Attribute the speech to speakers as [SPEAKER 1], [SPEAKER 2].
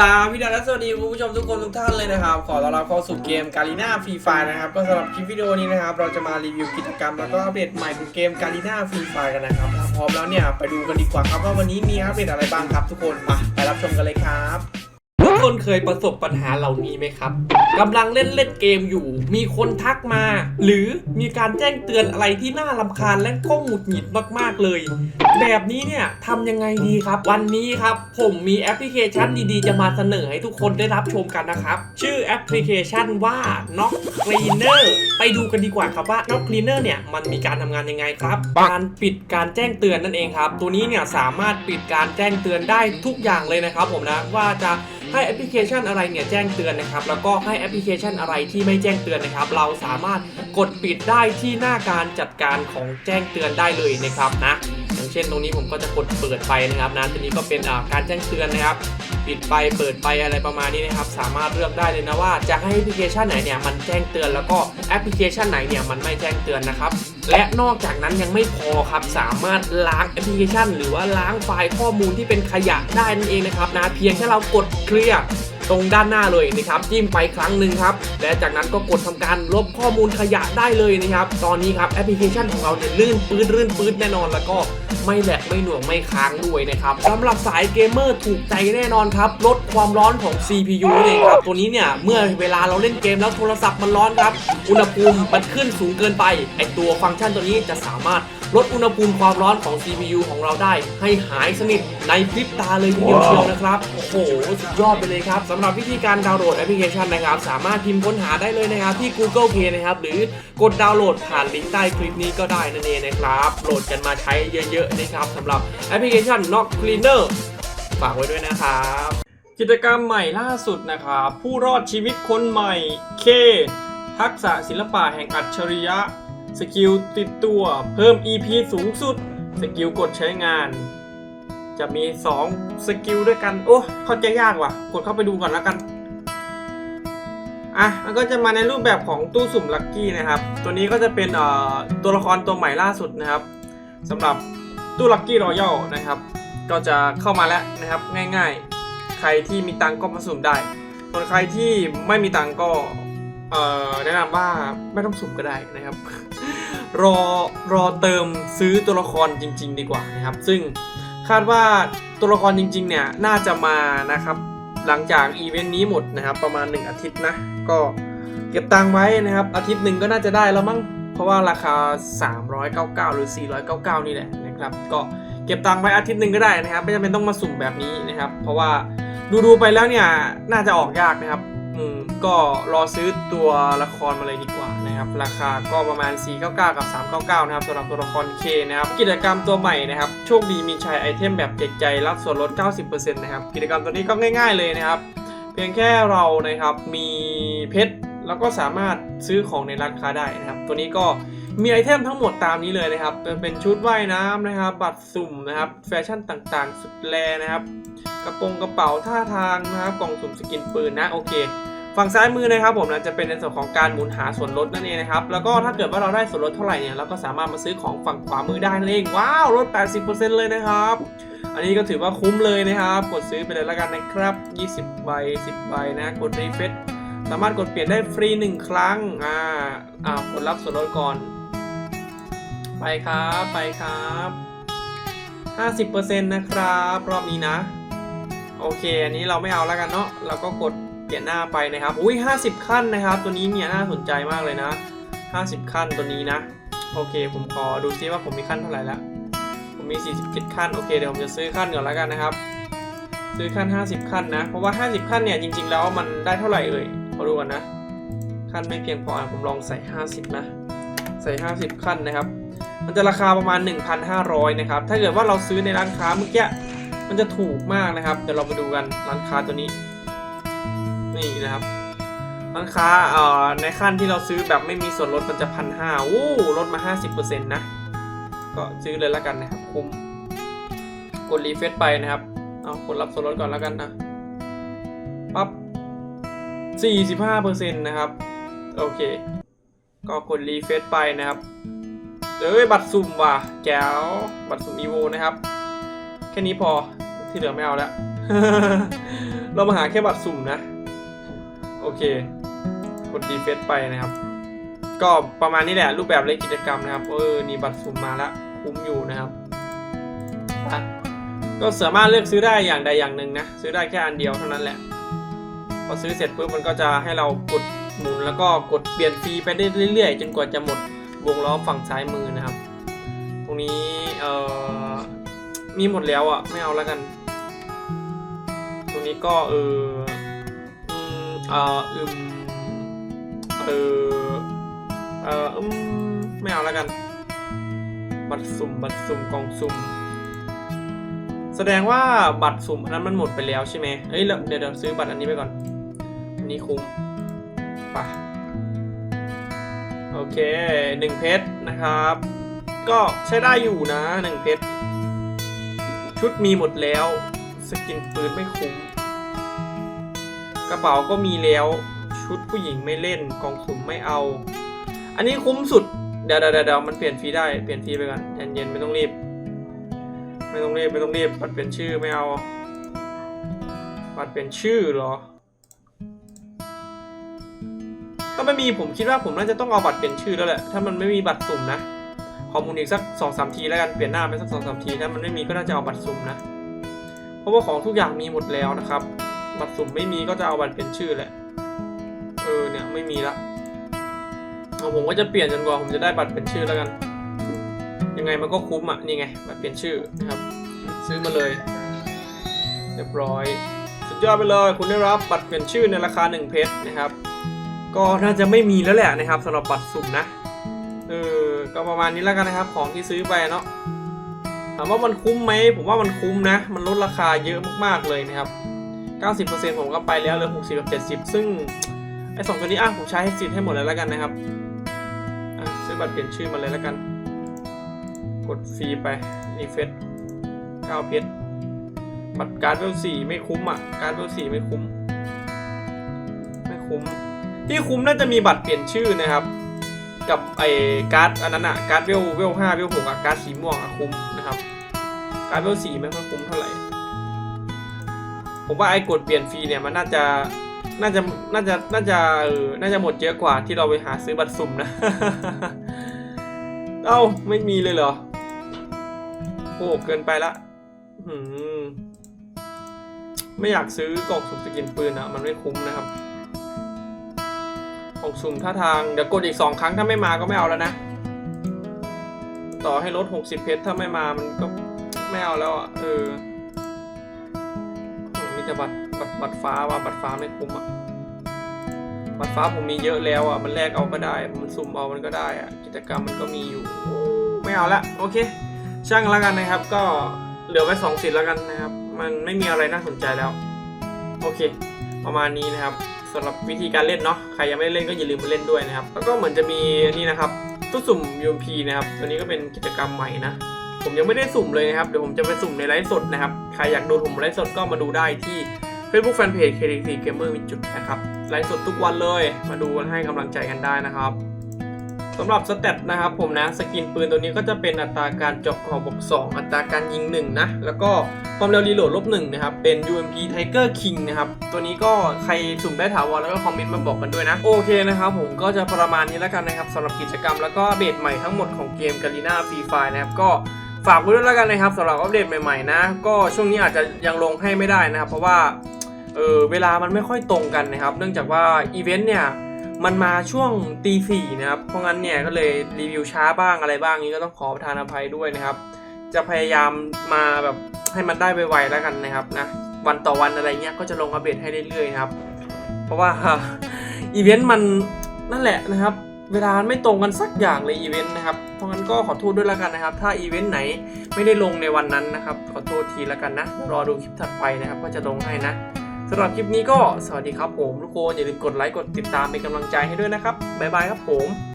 [SPEAKER 1] สามพี่ดาและสวัสดีคุณผู้ชมทุกคนทุกท่านเลยนะครับ ขอต้อนรับเข้าสู่เกมการีน่าฟรีไฟนะครับ ก็สำหรับคลิปวิดีโอนี้นะครับ เราจะมารีวิวกิจกรรมแล้วก็อัปเดตใหม่ของเกมการีน่าฟรีไฟกันนะครับถ้าพร้อมแล้วเนี่ยไปดูกันดีกว่าครับว่าวันนี้มีอัปเดตอะไรบ้างครับทุกคนมาไปรับชมกันเลยครับ กคนเคยประสบปัญหาเหล่านี้ไหมครับกำลังเล่นเล่นเกมอยู่ มีคนทักมา หรือมีการแจ้งเตือนอะไรที่น่ารำคาญและก็หงุดหงิดมาก ๆ เลย แบบนี้เนี่ยทำยังไงดีครับ วันนี้ครับผมมีแอปพลิเคชันดีๆ จะมาเสนอให้ทุกคนได้รับชมกันนะครับ ชื่อแอปพลิเคชันว่า Knock Cleaner ไปดูกันดีกว่าครับว่า Knock Cleaner เนี่ยมันมีการทำงานยังไงครับ การปิดการแจ้งเตือนนั่นเองครับ ตัวนี้เนี่ยสามารถปิดการแจ้งเตือนได้ทุกอย่างเลยนะครับ ผมนะว่าจะ ให้แอปพลิเคชันอะไรเนี่ยแจ้งเตือนนะครับ แล้วก็ให้แอปพลิเคชันอะไรที่ไม่แจ้งเตือนนะครับ เราสามารถกดปิดได้ที่หน้าการจัดการของแจ้งเตือนได้เลยนะครับนะอย่างเช่นตรงนี้ผมก็จะกดเปิดไปนะครับนะตัวนี้ก็เป็นการแจ้งเตือนนะครับ ปิดไปเปิดไปอะไรประมาณนี้นะครับ สามารถเลือกได้เลยนะว่าจะให้แอปพลิเคชันไหนเนี่ยมันแจ้งเตือนแล้วก็แอปพลิเคชันไหนเนี่ยมันไม่แจ้งเตือนนะครับ และนอกจากนั้นยังไม่พอครับ สามารถล้างแอปพลิเคชัน หรือว่าล้างไฟล์ข้อมูลที่เป็นขยะได้นั่นเองนะครับนะเพียงแค่เรากดเคลียร์ ตรงด้านหน้าเลยนะครับจิ้มไปครั้งหนึ่งครับและจากนั้นก็กดทำการลบข้อมูลขยะได้เลยนะครับตอนนี้ครับแอปพลิเคชันของเราเนี่ยลื่นปื้ดลื่นปื้ดแน่นอนแล้วก็ไม่แหลกไม่หน่วงไม่ค้างด้วยนะครับสำหรับสายเกมเมอร์ถูกใจแน่นอนครับลดความร้อนของ CPU นั่นเองครับตัวนี้เนี่ยเมื่อเวลาเราเล่นเกมแล้วโทรศัพท์มันร้อนครับ อุณหภูมิมันขึ้นสูงเกินไปไอตัวฟังก์ชันตัวนี้จะสามารถ ลดอุณหภูมิความร้อนของ CPU ของเราได้ ให้หายสนิทในพริบตาเลยทีเดียวเชียวนะครับ โอ้โห สุดยอดไปเลยครับสำหรับวิธีการดาวน์โหลดแอปพลิเคชันนะครับ สามารถพิมพ์ค้นหาได้เลยนะครับ ที่ Google Play นะครับ หรือกดดาวน์โหลดผ่านลิงก์ใต้คลิปนี้ก็ได้นั่นเองนะครับ โหลดกันมาใช้เยอะๆนะครับสำหรับแอปพลิเคชัน Knock Cleaner ฝากไว้ด้วยนะครับ กิจกรรมใหม่ล่าสุดนะครับผู้รอดชีวิตคนใหม่เคทักษะศิลปะแห่งอัจฉริยะ สกิลติดตัวเพิ่ม EP สูงสุด สกิลกดใช้งาน จะมี 2 สกิลด้วยกัน โอ้เข้าใจยากว่ะ กดเข้าไปดูก่อนแล้วกัน อะ มันก็จะมาในรูปแบบของตู้สุ่มลัคกี้นะครับ ตัวนี้ก็จะเป็นเอ่อตัวละครตัวใหม่ล่าสุดนะครับสำหรับตู้ลัคกี้รอยัลนะครับ ก็จะเข้ามาแล้วนะครับ ง่ายๆ ใครที่มีตังก็มาสุ่มได้ส่วนใครที่ไม่มีตังก็เอ่อแนะนำว่าไม่ต้องสุ่มก็ได้นะครับ รอรอเติมซื้อตัวละครจริง ๆ ดีกว่านะครับ ซึ่งคาดว่าตัวละครจริง ๆ เนี่ยน่าจะมานะครับ หลังจากอีเวนต์นี้หมดนะครับ ประมาณ 1 อาทิตย์นะ ก็เก็บตังไว้นะครับ อาทิตย์หนึ่งก็น่าจะได้แล้วมั้งเพราะว่าราคา 399 หรือ 499 นี่แหละนะครับ ก็เก็บตังไว้อาทิตย์หนึ่งก็ได้นะครับ ไม่จำเป็นต้องมาสุ่มแบบนี้นะครับ เพราะว่าดูๆไปแล้วเนี่ยน่าจะออกยากนะครับ อืมก็รอซื้อตัวละครมาเลยดีกว่านะครับ ราคาก็ประมาณ 499 กับ 399 นะครับสำหรับตัวละครเคนะครับ กิจกรรมตัวใหม่นะครับ โชคดีมีชัยไอเทมแบบเจ็กใจรับส่วนลด 90%นะครับ กิจกรรมตัวนี้ก็ง่าย ๆเลยนะครับ เพียงแค่เรานะครับมีเพชรแล้วก็สามารถซื้อของในร้านค้าได้นะครับ ตัวนี้ก็ มีไอเทมทั้งหมดตามนี้เลยนะครับเป็นเป็นชุดว่ายน้ำนะครับ บัตรสุ่มนะครับ แฟชั่นต่างๆ สุดแลนะครับ กระโปรงกระเป๋าท่าทางนะครับ กล่องสุ่มสกินปืนนะโอเค ฝั่งซ้ายมือนะครับผมนะจะเป็นในส่วนของการหมุนหาส่วนลดนั่นเองนะครับ แล้วก็ถ้าเกิดว่าเราได้ส่วนลดเท่าไหร่เนี่ยเราก็สามารถมาซื้อของฝั่งขวามือได้นั่นเอง ว้าวลด 80%เลยนะครับ อันนี้ก็ถือว่าคุ้มเลยนะครับ กดซื้อไปเลยแล้วกันนะครับ 20ใบ10ใบนะ กดรีเฟซสามารถกดเปลี่ยนได้ฟรี 1 ครั้ง อ่า อ่ากดรับส่วนลดก่อน ไปครับ ไปครับ50%นะครับ รอบนี้นะ โอเค อันนี้เราไม่เอาแล้วกันเนาะ เราก็กดเปลี่ยนหน้าไปนะครับ อุ้ย50ขั้นนะครับ ตัวนี้เนี่ยน่าสนใจมากเลยนะ50ขั้นตัวนี้นะ โอเค ผมขอดูซิว่าผมมีขั้นเท่าไหร่แล้ว ผมมี47ขั้น โอเค เดี๋ยวผมจะซื้อขั้นก่อนแล้วกันนะครับ ซื้อขั้น50ขั้นนะ เพราะว่า50ขั้นเนี่ยจริง ๆ แล้วมันได้เท่าไหร่เอ่ยขอดูก่อนนะ ขั้นไม่เพียงพอผมลองใส่50นะ ใส่50ขั้นนะครับ มันจะราคาประมาณ 1,500 นะครับ ถ้าเกิดว่าเราซื้อในร้านค้าเมื่อกี้มันจะถูกมากนะครับ เดี๋ยวเรามาดูกันร้านค้าตัวนี้ นี่นะครับ ร้านค้าเอ่อในขั้นที่เราซื้อแบบไม่มีส่วนลดมันจะพันห้าโอ้ลดมา 50%นะ ก็ซื้อเลยแล้วกันนะครับ คุ้ม กดรีเฟซไปนะครับ เอากดรับส่วนลดก่อนแล้วกันนะ ปั๊บ 45%นะครับ โอเค ก็กดรีเฟซไปนะครับ เอ้ยบัตรสุ่มว่ะแจ๋วบัตรสุ่มอีโวนะครับ แค่นี้พอที่เหลือไม่เอาแล้ว เรามาหาแค่บัตรสุ่มนะ โอเคกดดีเฟสไปนะครับ ก็ประมาณนี้แหละ รูปแบบเล่นกิจกรรมนะครับ เออนี่บัตรสุ่มมาละคุ้มอยู่นะครับก็สามารถเลือกซื้อได้อย่างใดอย่างหนึ่งนะ ซื้อได้แค่อันเดียวเท่านั้นแหละ พอซื้อเสร็จปุ๊บมันก็จะให้เรากดหมุนแล้วก็กดเปลี่ยนฟรีไปเรื่อยๆจนกว่าจะหมด วงล้อฝั่งซ้ายมือนะครับ ตรงนี้เอ่อมีหมดแล้วอะไม่เอาแล้วกัน ตรงนี้ก็เอออืมเอออืมเออเอออืมไม่เอาแล้วกัน บัตรสุ่มบัตรสุ่มกล่องสุ่ม แสดงว่าบัตรสุ่มอันนั้นมันหมดไปแล้วใช่ไหมเอ้ยเดี๋ยวเดี๋ยวซื้อบัตรอันนี้ไปก่อน อันนี้คุ้มไป เคหนึ่งเพชรนะครับ ก็ใช้ได้อยู่นะหนึ่งเพชร ชุดมีหมดแล้ว สกินปืนไม่คุ้ม กระเป๋าก็มีแล้ว ชุดผู้หญิงไม่เล่นกองสุ่มไม่เอา อันนี้คุ้มสุด เดี๋ยวเดี๋ยวเดี๋ยวมันเปลี่ยนฟรีได้ เปลี่ยนฟรีไปก่อนใจเย็นไม่ต้องรีบ ไม่ต้องรีบไม่ต้องรีบบัตรเปลี่ยนชื่อไม่เอาบัตรเปลี่ยนชื่อเหรอ ถ้าไม่มีผมคิดว่าผมน่าจะต้องเอาบัตรเปลี่ยนชื่อแล้วแหละ ถ้ามันไม่มีบัตรสุ่มนะ ขอมุนอีกสักสองสามทีแล้วกัน เปลี่ยนหน้าไปสักสองสามที ถ้ามันไม่มีก็น่าจะเอาบัตรสุ่มนะ เพราะว่าของทุกอย่างมีหมดแล้วนะครับ บัตรสุ่มไม่มีก็จะเอาบัตรเปลี่ยนชื่อแหละ เออเนี่ยไม่มีละเอาผมก็จะเปลี่ยนจนกว่าผมจะได้บัตรเปลี่ยนชื่อแล้วกัน ยังไงมันก็คุ้มอะ นี่ไงบัตรเปลี่ยนชื่อนะครับ ซื้อมาเลย เรียบร้อย สุดยอดไปเลย คุณได้รับบัตรเปลี่ยนชื่อในราคา1เพชรนะครับ ก็น่าจะไม่มีแล้วแหละนะครับสำหรับบัตรสุ่มนะเออก็ประมาณนี้แล้วกันนะครับ ของที่ซื้อไปเนาะถามว่ามันคุ้มไหมผมว่ามันคุ้มนะ มันลดราคาเยอะมากๆเลยนะครับ 90%ผมก็ไปแล้วเหลือ60กับ70 ซึ่งไอ้สองตัวนี้อะผมใช้ให้สิทธิ์ให้หมดเลยแล้วกันนะครับซื้อบัตรเปลี่ยนชื่อมาเลยแล้วกัน กดฟรีไปรีเฟซ9เพชรบัตรการ์ดเวลสี่ไม่คุ้มอะ การ์ดเวลสี่ไม่คุ้ม ไม่คุ้ม ที่คุ้มน่าจะมีบัตรเปลี่ยนชื่อนะครับ กับไอ้การ์ดอันนั้นอะการ์ดเวลเวลห้าเวลหกอะการ์ดสีม่วงอะคุ้มนะครับ การ์ดเวลสี่ไม่ค่อยคุ้มเท่าไหร่ ผมว่าไอ้กดเปลี่ยนฟรีเนี่ยมันน่าจะน่าจะน่าจะน่าจะเออน่าจะหมดเยอะกว่าที่เราไปหาซื้อบัตรสุ่มนะ เอ้าไม่มีเลยเหรอโอ้เกินไปละไม่อยากซื้อกล่องสุ่มสกินปืนอะมันไม่คุ้มนะครับ กล่องสุ่มท่าทาง เดี๋ยวกดอีกสองครั้งถ้าไม่มาก็ไม่เอาแล้วนะ ต่อให้ลดหกสิบเพชรถ้าไม่มามันก็ไม่เอาแล้วอะเออมีแต่บัตรบัตรบัตรฟ้าว่าบัตรฟ้าไม่คุ้มอะบัตรฟ้าผมมีเยอะแล้วอะมันแลกเอาก็ได้ มันสุ่มเอามันก็ได้อะกิจกรรมมันก็มีอยู่ไม่เอาละโอเค ช่างแล้วกันนะครับ ก็เหลือไว้สองสิทธิ์แล้วกันนะครับ มันไม่มีอะไรน่าสนใจแล้ว โอเค ประมาณนี้นะครับ สำหรับวิธีการเล่นเนาะใครยังไม่ได้เล่นก็อย่าลืมมาเล่นด้วยนะครับ แล้วก็เหมือนจะมีนี่นะครับตู้สุ่ม UMP นะครับตัวนี้ก็เป็นกิจกรรมใหม่นะผมยังไม่ได้สุ่มเลยนะครับเดี๋ยวผมจะไปสุ่มในไลฟ์สดนะครับใครอยากดูผมไลฟ์สดก็มาดูได้ที่ Facebook Fanpage KDC Gamer มีจุดนะครับไลฟ์สดทุกวันเลย มาดูกันให้กำลังใจกันได้นะครับ สำหรับสเตตนะครับผมนะสกินปืนตัวนี้ก็จะเป็นอัตราการเจาะขอบบวก2อัตราการยิง1นะแล้วก็ความเร็วรีโหลดลบ1นะครับเป็น UMP Tiger King นะครับตัวนี้ก็ใครสุ่มได้ถาวรแล้วก็คอมเมนต์มาบอกกันด้วยนะโอเคนะครับผมก็จะประมาณนี้แล้วกันนะครับสำหรับกิจกรรมแล้วก็อัปเดตใหม่ทั้งหมดของเกม g a l i n a Free Fire นะครับก็ฝากไว้ด้วยแล้วกันนะครับสำหรับอัปเดตใหม่ๆนะ ก็ช่วงนี้อาจจะยังลงให้ไม่ได้นะครับเพราะว่าเออเวลามันไม่ค่อยตรงกันนะครับ เนื่องจากว่าอีเวนต์เนี่ย มันมาช่วงตีสี่นะครับ เพราะงั้นเนี่ยก็เลยรีวิวช้าบ้างอะไรบ้างนี้ก็ต้องขอประทานอภัยด้วยนะครับ จะพยายามมาแบบให้มันได้ไวๆแล้วกันนะครับนะวันต่อวันอะไรเงี้ยก็จะลงอัปเดตให้เรื่อยๆครับ เพราะว่าอีเวนต์มันนั่นแหละนะครับ เวลาไม่ตรงกันสักอย่างเลยอีเวนต์นะครับ เพราะงั้นก็ขอโทษด้วยแล้วกันนะครับ ถ้าอีเวนต์ไหนไม่ได้ลงในวันนั้นนะครับ ขอโทษทีแล้วกันนะรอดูคลิปถัดไปนะครับ ก็จะลงให้นะ สำหรับคลิปนี้ก็สวัสดีครับผมทุกคนอย่าลืมกดไลค์กดติดตามเป็นกำลังใจให้ด้วยนะครับบ๊ายบายครับผม